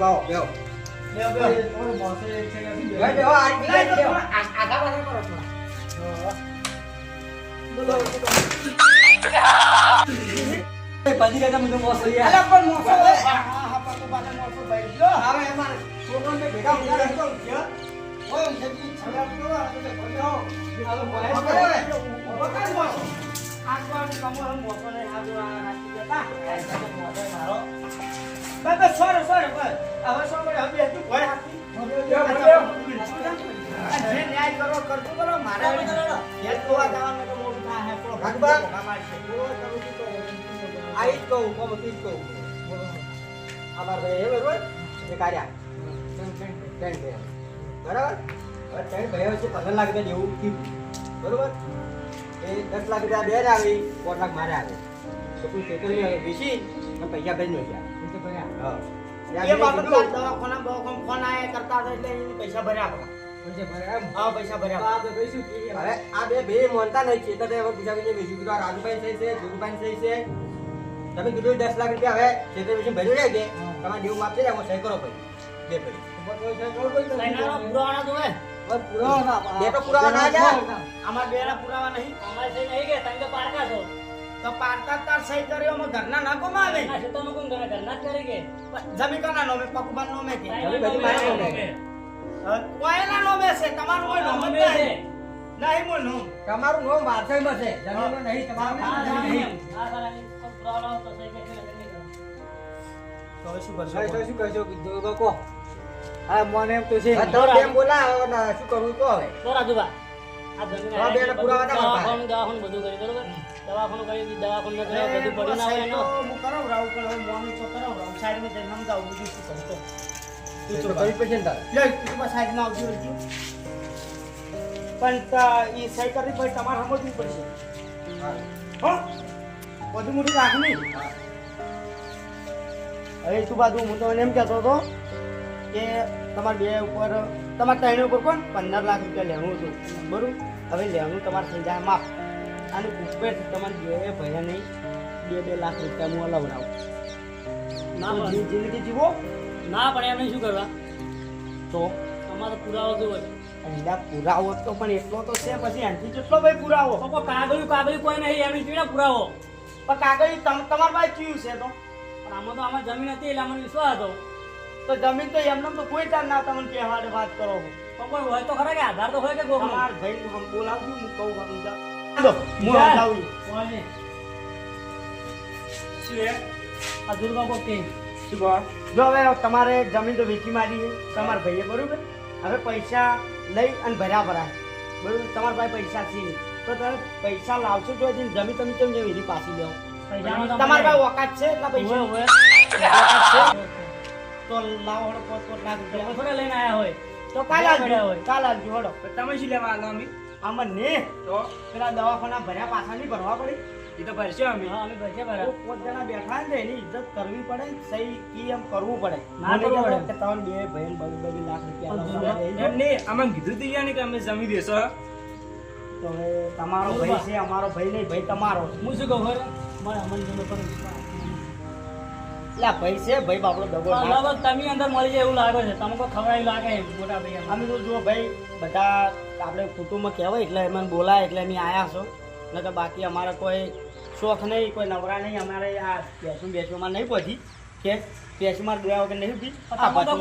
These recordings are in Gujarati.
બોલ બકો શું બધું આવો રાણા બાવો બેહો પાછા કહેતા મને મોસ અલા, પણ મોસો હા, હા, પાકો પાછું મોસો ભાઈ. જો હવે અમારે છોકરાને ભેગા ઊંઘા રહેતો કે ઓય, જલ્દી છેલ્લા તો આ તો. ઊભો આ તો આમ બરોબર? ત્રણ ભાઈઓ. વચ્ચે પંદર લાખ રૂપિયા જેવું થયું. બરોબર? દસ લાખ રૂપિયા બે ને આવી, પાંચ લાખ મારે આવે. તો કોઈ ખેતરની હવે વેચી અને પૈસા ભાઈ નો ગયા. હા. એ બાબત દવાખાના બવાખાના ફોન આયા કરતા હતા એટલે એને પૈસા ભર્યા આપણા. હા, પૈસા ભર્યા. હવે આ બે બે માનતા નહીં છે એટલે હવે બીજા પૂછી વેચી કીધું રાજુભાઈ સહી છે ધીરુભાઈ સહી છે તમે કીધું દસ લાખ રૂપિયા હવે ખેતર વિશે ભરી રહ્યા છે તમારે જેવું માપ છે ને એમાં સહી કરો ભાઈ બે ભાઈ પુરાવાનો જોવે. બે તો પુરાવા ના જાય આમાં બેના પુરાવા નહીં. અમારે સહી નહીં કે તમે તો પારકા છો. તો પારકા તાર સહી કર્યો. અમે ઘરના ના ગુમાવે. ના ખેતરનું કોણ કરે ઘરના જ કરે કે જમી કના નોમે? પકુબાન નોમે કે? હવે બધી મારા નોમે. કોયના નોમે છે? તમારું કોઈ નોમ જ છે. નહીં નહીં મોય નોમ તમારું નામ વારસાઈમાં છે. જમીનમાં નહીં તમારું નહીં. આ પુરાવો તો સહી શું કરશો શું કરશો? કીધું કહો. હા મને એમ તો છે હા, બેન બોલાવો ને શું કરવું કહો હવે? તો રાજુભા, આ જમીન તો. દવાખાનું દવાખાનું બધું કર્યું બરોબર? દવાખાનું કર્યું દવાખાનું મેં કર્યું બધું પડ્યું ના હોય એનો. હું કરાવરાવું પણ હવે મોનું તો કરાવરાવું સાઈડમાં જઈને સમજાવું બીજું શું કરું તો. તો કરવી પડશે ને તારે. લે તું બસ સાઈડમાં આવજો રહેજો. પણ એ સહી કરવી પછી તમારે સમજવું પડશે. હો. બધું મોટી રાખની હવે તું બાજુ હું તો એમ કહેતો હતો કે તમારે બે ઉપર તમારે ત્રણ ઉપર કોણ? પંદર લાખ રૂપિયા લેવું હતું. બરું હવે લેવું તમારે થઈ જાય માફ. અને ઉપરથી તમારે બે ભયા નહીં બે બે લાખ રૂપિયા હું અલવડાવું ના જિંદગી જીવો. ના પણ એમને શું કરવા? તો? અમારો પુરાવો કેવો છે પુરાવો તો પણ એટલો તો છે પછી એનાથી જેટલો ભાઈ પુરાવો? તો કાગળિયું કાગળિયું કોઈ નહીં એમની જોઈને પુરાવો? પણ કાગળ તમ- તમારી પાસે કયું છે તો? પણ આમાં તો આમાં જમીન હતી એટલે અમને વિશ્વાસ હતો. તો જમીન તો એમને તો કોઈ તાર ના તમને કહેવાડે વાત કરો. પણ કોઈ હોય તો ખરા કે આધાર તો હોય કે ગોખનો તમાર ભાઈ હમ બોલાવું હું કહું સમજા હાલો, હું સમજાવું કોને? શું આ દુર્ગા કે જો હવે તમારે જમીન તો વેચી મારી છે તમારા ભાઈએ બરોબર? હવે પૈસા લઈ અને ભર્યા ભરાય. બરોબર? તમારા પાસે પૈસા છે નહીં. તો તમે પૈસા લાવશો જો હજી જમીન તમે કેમ જેમ પાછી લેવો તમારા પાસે ઓકાત છે એટલા પૈસા? હોય, હોય. ઓકાત છે. તો લાવો હડો પોત પોત લાખ રૂપિયા થોડા લઈને આયા હોય. તો કાલ આવજો હોય. કાલ આવજો હડો. તમે શું લેવા આવ્યા અમે? આમાં ને. તો? પેલા દવાખાના ભર્યા પાછા નહીં ભરવા પડી. એ તો ભરશે અમે. હા અમે ભરશે બરાબર પોત જણા બેઠા ને એની ઇજ્જત કરવી પડે સહી કી એમ કરવું પડે. ના કરવું પડે. કે તમને બે બહેન બધી બબે લાખ રૂપિયા એમ નહીં અમે કીધું તું યાર કે અમે જમી દેશો તો તમારો ભાઈ છે અમારો ભાઈ નહીં ભાઈ તમારો હું શું કહું ખબર? મને અમન જોડે પણ એટલે ભાઈ છે ભાઈ બાપડો દગો લગભગ તમે અંદર મળી જાય એવું લાગે છે. તમને કોઈ ખવડાવી લાગે મોટા ભાઈ અમે તો જો ભાઈ બધા આપણે કુટુંબમાં કહેવાય એટલે એમને બોલાય એટલે અમે આવ્યા છો. નકર બાકી અમારે કોઈ શોખ નહીં કોઈ નવરા નહીં. અમારે આ બેસું બેસવામાં નહીં પહોંચી. કે બેસમાં ડોયા વગર નહીં ઊભી આ પચીસ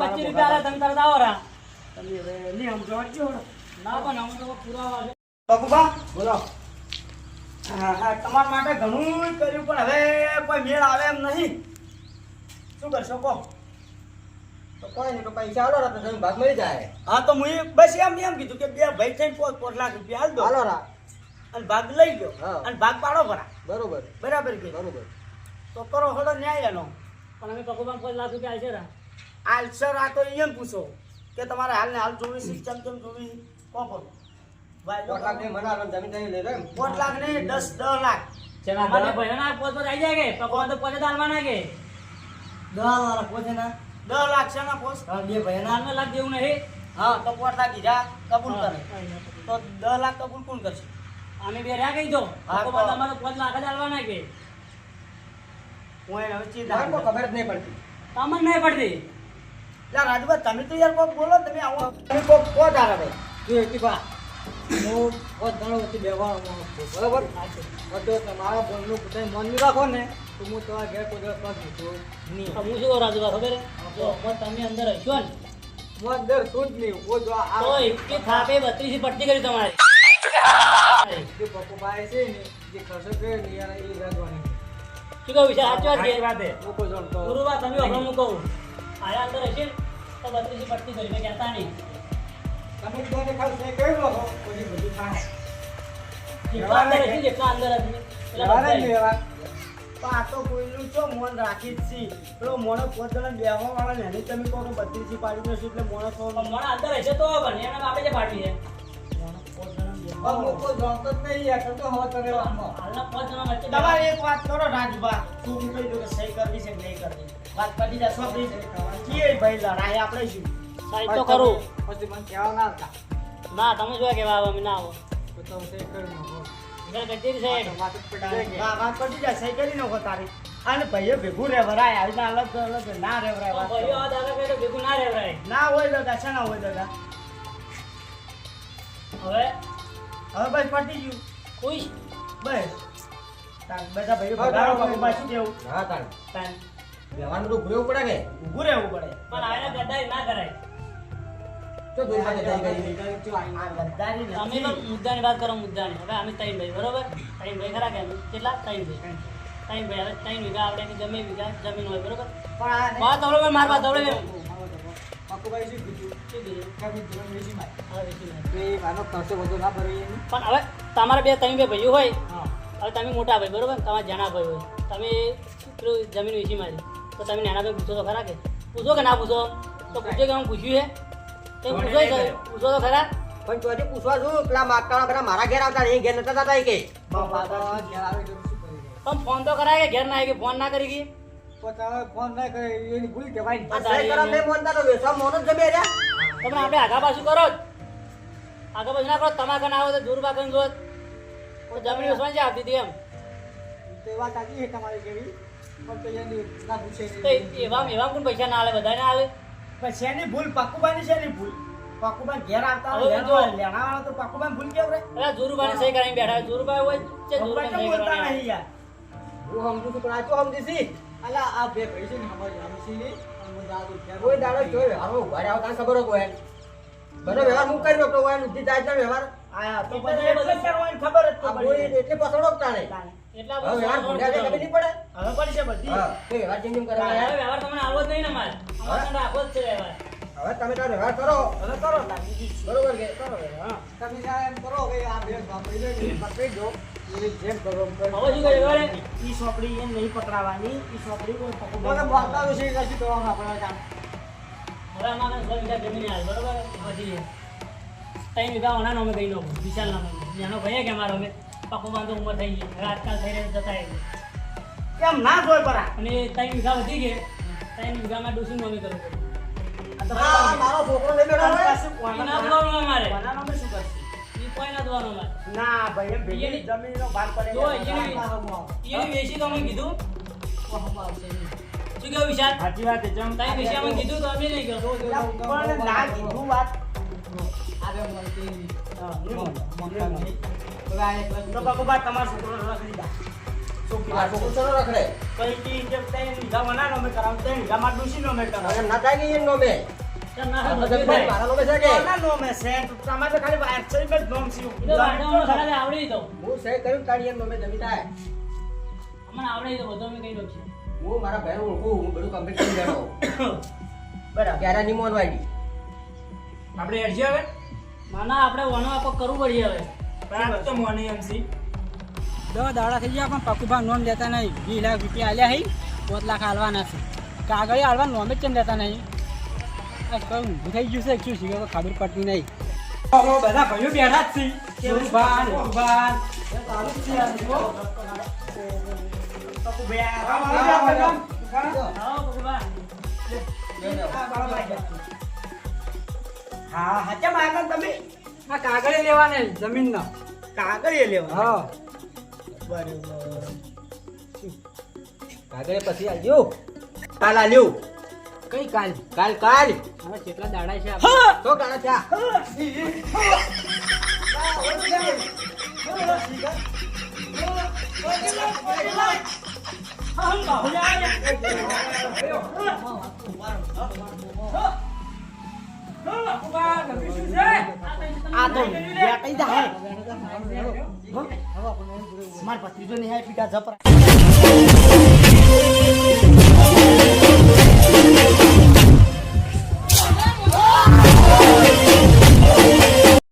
પચીસ રૂપિયા તમે તરત આવો રા. તમે હવે નહીં સમજો હટજો ના પણ અમે તો પૂરા બકુબા બોલો હા હા તમારા માટે ઘણું જ કર્યું પણ હવે કોઈ મેળ આવે એમ નહીં. શું કરશો કહો? તો કોઈ નહીં તો પૈસા આલો રા તો તમે ભાગ મળી જાય. હા તો હું એ- બસ એમ એમ કીધું કે બે ભાઈ થઈને પોત પોત લાખ રૂપિયા હાલ દો. રા અને ભાગ લઈ લો હા. અને ભાગ પાડો ખરા બરોબર. બરાબર કે? બરોબર. તો કરો હળો ન્યાય એનો પણ અમે પકુબાન પાંચ લાખ રૂપિયા આવશે રા. આલ્સર આ તો એમ પૂછો કે તમારે હાલ ને હાલ જોવી છે ચમ ચમ જોવી કો કો લાખની મને આલો જમીન તમે લઈ લો એમ. લાખ નહીં દસ દસ લાખ. અમારે ભાઈઓના પોત પોત આઈ જાય કે પકવાન તો પોતે જ કે દસ વાળા પોતે ના. દસ લાખ છે ના પોસ. બે ભાઈ નાનો લાખ જેવું નહીં. હા તો પોત લાખ કીધા કબૂલ કરે હા, હા. તો દસ લાખ કબૂલ કોણ કરશે? અમે બે રહ્યા કહી દો હા, પકવાન તો- અમારે પાંચ લાખ જ આલવાના કે હું હવે ખબર જ નહીં પડતી. તમને નહીં પડતી. લા રાજુભાઈ તમે તો યાર કોક બોલો તમે આવો. તમે કોક કો તારા ભાઈ તું એકલી બા હું ઘણો વચ્ચે બેહવાનો છું બરાબર? તો તમારા બોલનું પોતાને મન રાખો ને તો હું તમારા ઘેર કોઈ દિવસ મૂકું નહીં. હું શું કહું રાજુભા ખબર હે? તમે અંદર હશો ને. હું અંદર છું જ નહીં હું જો આ તો એકી થાપે બત્રીસી પટ્ટી કરી તમારી. જે છે ને જે ખર્ચો કર્યો ને યાર એ રાજવાની શું કહું વિચાર સાચી વાત હે. ગુરુબા તમે હમણાં હું કહું. આયા અંદર હશે ને તો બત્રીસી પટ્ટી કરી મેં કહેતા નહીં. તમે બધાને ખાલી સહી કરી લો પછી બધું થાય. જેટલા અંદર હશે જેટલા અંદર હશે એટલા બધા આ તો કોઈનું છો મોન રાખી જ છી. પેલો મોણો પોત જણા બેહવા વાળા ને એને તમે કોનો બત્રીસી પાડી દેશો એટલે મોણો તો પણ અંદર હશે તો બને એના બાપે જે પાડવી છે. જ તમારે એક વાત કરો રાજભા. તું કહી દો કે સહી કરવી છે કે નહીં કરવી વાત જાય સોંપી કીએ ભાઈ લડાઈ આપણે શું? સાહેબ તો કરું પછી મને કહેવા ના આવતા. ના તમે જો કે બાબા મને આવો. તો તમે સહી કરી નાખો. ઘર કચેરી સાહેબ વાત પડી જાય. હા, વાત પડી જાય. સહી કરી નાખો તારી. અને ભાઈઓ ભેગું રેવરાય આવી ના અલગ અલગ ના રેવરાય વાત ભાઈઓ આ દાદા કહે તો ભેગું ના રેવરાય ના હોય દાદા છે ના હોય દાદા. હવે? હવે બસ પટી ગયું. ખુશ? બસ. બધા ભાઈઓ ભગાડો પાછું કેવું? હા તાણ. તાન વ્યવહારનું તો ભૂલેવું પડે કે? ઉભું રહેવું પડે. પણ આને ગદ્દારી ના કરાય. તમે પણ મુદ્દાની વાત કરો મુદ્દાની. હવે અમે ત્રણ ભાઈ બરોબર? ત્રણ ભાઈ ખરા કે કેટલા? ત્રણ ભાઈ. ત્રણ ભાઈ. હવે ત્રણ વીઘા આપણે એની જમીન વીઘા જમીન હોય બરોબર? પણ. વાત હવળે મારી વાત એની? પણ હવે તમારા બે ત્રણ બે ભાઈઓ હોય હવે તમે મોટા ભાઈ બરોબર? તમારા જણા ભાઈ હોય. તમે પેલું જમીન વેચી મારી. તો તમે નાના ભાઈ પૂછો તો ખરા કે? પૂછો કે ના પૂછો? તો પૂછો કે હું પૂછ્યું છે? તો પૂછો જ- પૂછો તો ખરા? પણ તો પૂછવા શું? પેલા માગતાળા બધા મારા ઘેર આવતા એ ઘેર નતા થતા કે? આવે? પણ ફોન તો કરાય કે ઘેર ના આવી કે ફોન ના કરી ગઈ ફોન ના કરે એની ભૂલ કહેવાય જ તમે આપણે આગા પાછું કરો જ. આગા પાછું ના કરો તમારે કને આવો તો દૂર બાકન જોત. તો જમીન વેચવાની છે આવતી હતી એમ. તો એ વાત સાચી છે તમારી કેવી? પણ તો એની ના પૂછે. એવા એવા કોણ પૈસા ના આલે બધાને આલે. પણ શેની ભૂલ પાકુબાની શેની ભૂલ. પાકુબાન ઘેર આવતા હવે હોય, જો. લેણા- લેણાવાળા તો પાકુબાન ભૂલ કેવું રે? અરે જોરુબાને સહી કરાવીને બેઠા જોરુબા હોય છે પપ્પા સહી બોલતા નહીં યાર? હું સમજુ છું પણ આ તો સમજી છી? અલા આ બે ભાઈ છે ને અમારી આમસી ની અને હું દાદુ ઘેર કોઈ દાડો જોયો. વ્યવહારમાં ઊભા રહ્યા ખબર હોય બધો વ્યવહાર હું કરી નાખતો હોય ઊંધી જાય વ્યવહાર? આયા તો એટલે પછી એટલે કરવાની ખબર જ તો પડી એટલે પસડો તાણે એટલા હવે વ્યવહાર ભૂલ્યા છે. નહીં પડે? હવે પડી છે બધી. વ્યવહાર ચેન્જ કરવા વ્યવહાર તમને આવો જ નહીં ને મારે છે હવે તમે તારો વ્યવહાર કરો? હવે કરો બરોબર કે? કરો હા. તમે એમ કરો કે આ બે લો ને પકડી દો જેમ કરો હવે શું કરે ઈ સોપડી એમ નહીં પકડાવાની ઈ સોપડી કોઈ પકડવાની બોલતા વિશે કશું કરવાનું આપણે કામ. હવે અમારે સો વીઘા જમીન હાલ બરોબર? પછી ત્રણ વીઘા ઓના નામે કહી નાખું વિશાલ નામે. નાનો ભાઈ કે અમારો અમે પાકો બાંધો ઉંમર થઈ ગઈ. રાજકાલ થઈ રહી જતા કેમ ના જોઈ પરા? અને ત્રણ વીઘા વધી ગઈ ત્રણ વીઘામાં ડોસી નોમી કરવું મારો છોકરો લઈ બેઠો હોય. ના અમારે. શું કરશે? ભાઈ એમ ભેગી જમીન ભાગ પડે જો એની- વેચી તો અમે કીધું. શું કેવું વિશાલ? સાચી વાત છે જમ વેચી અમે કીધું તો અમે નહીં ગયો પણ ના કીધું વાત. આવે મળતી હા, તમારો છોકરો રખડી જા છોકરી છોકરો રખડે કઈ મેં કરાવમાં મેં કરાવ ના ને ના નો મેં છે જ નોમ છે એ તો વાંઢાઓને ખરા આવડી તો હું મારા ભાઈ ઓળખું હું બધું કમ્પ્લીટ કરી દેવાનો બરાબર ત્યારે નહીં મોનવાડી આપણે હેડશે હવે માના આપણે વનો આપો કરવું પડીએ હવે. બરાબર. તો મોની એમસી દસ દાડા થઈ ગયા પણ પકુભા નોમ લેતા નહીં. વીસ લાખ રૂપિયા આલ્યા હઈ પાંચ લાખ હાલવાના છે. કાગળ હાલવા નોમે જ કેમ લેતા નહીં. કઈ ઊંધું થઈ ગયું છે શું શીખે ખબર પડતી નહીં. બધા ભાઈઓ બેઠા જ પકુભા. હા કેમ આગળ તમે? આ કાગળે લેવાના જમીનનો. ના એ લેવા હા. કાગળે પછી આવજો કાલ આલ્યો. કઈ કાલ? કાલ કાલ. હવે કેટલા દાડા છે તો કાળા ચા આ તો કઈ જાય માર ભત્રીજો નહીં પીટા જપરા